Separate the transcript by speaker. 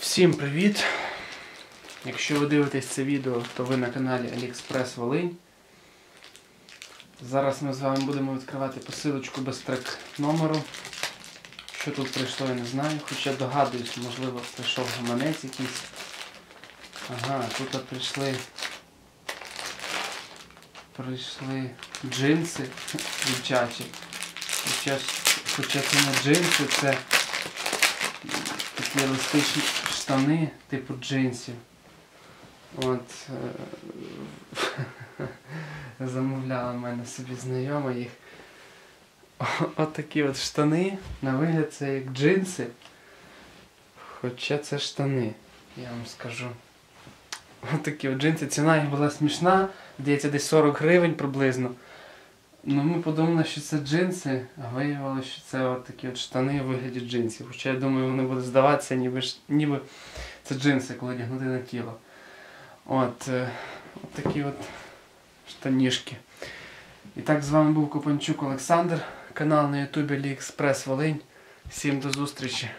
Speaker 1: Всім привіт! Якщо ви дивитесь це відео, то ви на каналі AliExpress Волинь. Зараз ми з вами будемо відкривати посилочку без трек номеру. Що тут прийшло, я не знаю, хоча догадуюсь, можливо, прийшов гаманець якийсь. Ага, тут прийшли. Прийшли джинси дівчачі. Хоча, хоча це не джинси, це такі еластичні штани, типу джинсів. От е, замовляла в мене собі знайома їх. От такі от штани. На вигляд це як джинси. Хоча це штани, я вам скажу. От такі от джинси. Ціна їх була смішна, здається, десь 40 гривень приблизно. Ну ми подумали, що це джинси, а виявилося, що це от такі от штани у вигляді джинсів. Хоча я думаю, вони будуть здаватися, ніби, ніби це джинси, коли одягнути на тіло. От, е, от такі от штанішки. І так з вами був Копанчук Олександр, канал на Ютубі AliExpress Волинь. Всім до зустрічі!